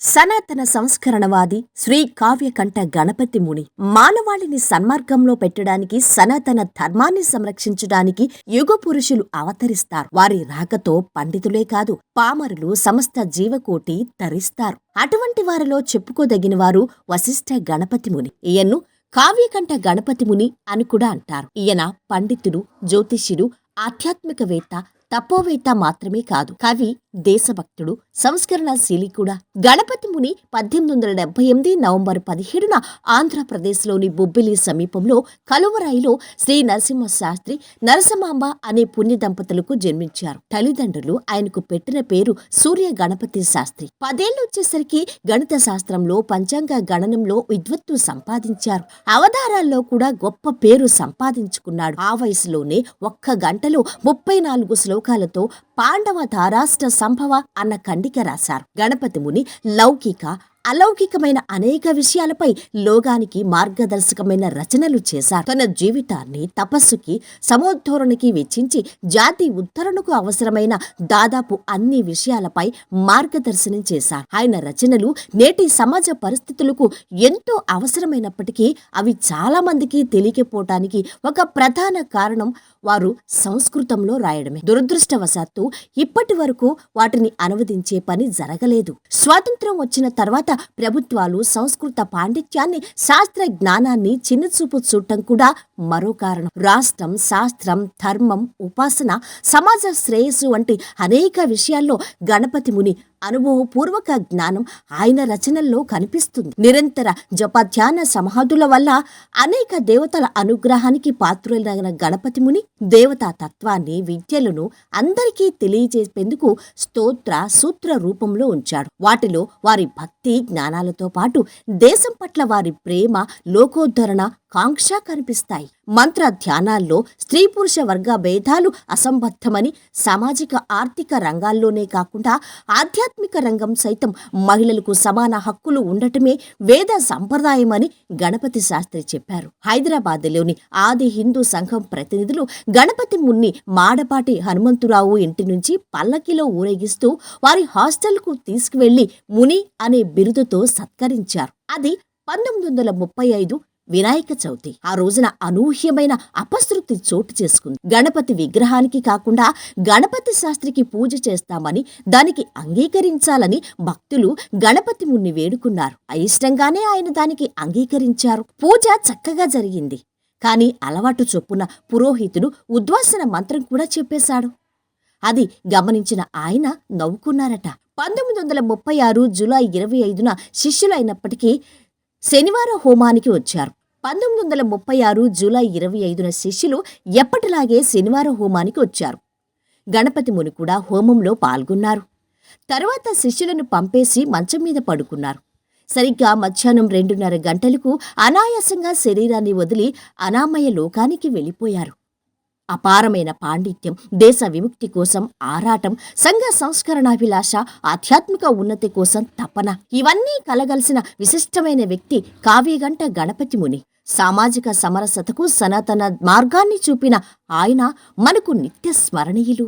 సనాతన సంస్కరణవాది శ్రీ కావ్యకంఠ గణపతి ముని. మానవాళిని సన్మార్గంలో పెట్టడానికి సనాతన ధర్మాన్ని సంరక్షించడానికి యుగ పురుషులు అవతరిస్తారు. వారి రాకతో పండితులే కాదు పామరులు సమస్త జీవకోటి తరిస్తారు. అటువంటి వారిలో చెప్పుకోదగిన వారు వశిష్ఠ గణపతి ముని. ఈయన్ను కావ్యకంఠ గణపతి ముని అని కూడా అంటారు. ఈయన పండితుడు జ్యోతిష్యుడు ఆధ్యాత్మికవేత్త తపోవేత్త మాత్రమే కాదు. కవి దేశభక్తుడు సంస్కరణశీలి కూడా. గణపతి ముని పద్దెనిమిది వందల డెబ్బై ఎనిమిది నవంబర్ పదిహేడున ఆంధ్రప్రదేశ్లోని బొబ్బిలి సమీపంలో కలువరాయిలో శ్రీ నరసింహ శాస్త్రి నరసమాంబ అనే పుణ్య దంపతులకు జన్మించారు. తల్లిదండ్రులు ఆయనకు పెట్టిన పేరు సూర్య గణపతి శాస్త్రి. పదేళ్ళు వచ్చేసరికి గణిత శాస్త్రంలో పంచాంగ గణనంలో విద్వత్తు సంపాదించారు. అవధారాల్లో కూడా గొప్ప పేరు సంపాదించుకున్నాడు. ఆ వయసులోనే ఒక్క గంటలో ముప్పై నాలుగు శ్లోకాలతో పాండవ ధారాష్ట్ర సంభవ అన్న ఖండిక రాశారు. గణపతి ముని లౌకిక అలౌకికమైన అనేక విషయాలపై లోగానికి మార్గదర్శకమైన రచనలు చేశారు తన జీవితాన్ని తపస్సుకి సమోద్ధోరణికి వెచ్చించి జాతి ఉద్ధరణకు అవసరమైన దాదాపు అన్ని విషయాలపై మార్గదర్శనం చేశారు ఆయన రచనలు నేటి సమాజ పరిస్థితులకు ఎంతో అవసరమైనప్పటికీ అవి చాలా మందికి తెలియకపోవటానికి ఒక ప్రధాన కారణం వారు సంస్కృతంలో రాయడమే. దురదృష్టవశాత్తు ఇప్పటి వరకు వాటిని అనువదించే పని జరగలేదు. స్వాతంత్రం వచ్చిన తర్వాత ప్రభుత్వాలు సంస్కృత పాండిత్యాన్ని శాస్త్ర జ్ఞానాన్ని చిన్నచూపు చూడటం కూడా మరో కారణం. రాష్ట్రం శాస్త్రం ధర్మం ఉపాసన సమాజ శ్రేయస్సు వంటి అనేక విషయాల్లో గణపతి ముని అనుభవపూర్వక జ్ఞానం ఆయన రచనల్లో కనిపిస్తుంది. నిరంతర జపధ్యాన సమాధుల వల్ల అనేక దేవతల అనుగ్రహానికి పాత్రులైన గణపతి ముని దేవతా తత్వాన్ని విద్యలను అందరికీ తెలియజేసేందుకు స్తోత్ర సూత్ర రూపంలో ఉంచాడు. వాటిలో వారి భక్తి జ్ఞానాలతో పాటు దేశం పట్ల వారి ప్రేమ లోకోద్ధరణ కాంక్ష కనిపిస్తాయి. మంత్ర ధ్యానాల్లో స్త్రీ పురుష వర్గ భేదాలు అసంబద్ధమని సామాజిక ఆర్థిక రంగాల్లోనే కాకుండా ఆధ్యాత్మిక రంగం సైతం మహిళలకు సమాన హక్కులు ఉండటమే వేద సంప్రదాయమని గణపతి శాస్త్రి చెప్పారు. హైదరాబాద్లోని ఆది హిందూ సంఘం ప్రతినిధులు గణపతి మున్ని మాడపాటి హనుమంతురావు ఇంటి నుంచి పల్లకిలో ఊరేగిస్తూ వారి హాస్టల్కు తీసుకువెళ్ళి ముని అనే బిరుదుతో సత్కరించారు. అది పంతొమ్మిది వందల ముప్పై ఐదు వినాయక చవితి. ఆ రోజున అనూహ్యమైన అపశృతి చోటు చేసుకుంది. గణపతి విగ్రహానికి కాకుండా గణపతి శాస్త్రికి పూజ చేస్తామని దానికి అంగీకరించాలని భక్తులు గణపతి మున్ని వేడుకున్నారు. అయిష్టంగానే ఆయన దానికి అంగీకరించారు. పూజ చక్కగా జరిగింది. కాని అలవాటు చొప్పున పురోహితుడు ఉద్వాసన మంత్రం కూడా చెప్పేశాడు. అది గమనించిన ఆయన నవ్వుకున్నారట. పంతొమ్మిది వందల ముప్పై ఆరు జూలై ఇరవై ఐదున శిష్యులైనప్పటికీ శనివారం హోమానికి వచ్చారు. పంతొమ్మిది వందల ముప్పై ఆరు జూలై ఇరవై ఐదున శిష్యులు ఎప్పటిలాగే శనివార హోమానికి వచ్చారు. గణపతి ముని కూడా హోమంలో పాల్గొన్నారు. తరువాత శిష్యులను పంపేసి మంచం మీద పడుకున్నారు. సరిగ్గా మధ్యాహ్నం రెండున్నర గంటలకు అనాయాసంగా శరీరాన్ని వదిలి అనామయ లోకానికి వెళ్ళిపోయారు. అపారమైన పాండిత్యం దేశ విముక్తి కోసం ఆరాటం సంఘ సంస్కరణాభిలాష ఆధ్యాత్మిక ఉన్నతి కోసం తపన ఇవన్నీ కలగలిసిన విశిష్టమైన వ్యక్తి కావ్యగంట గణపతి ముని. సామాజిక సమరసతకు సనాతన మార్గాన్ని చూపిన ఆయన మనకు నిత్య స్మరణీయులు.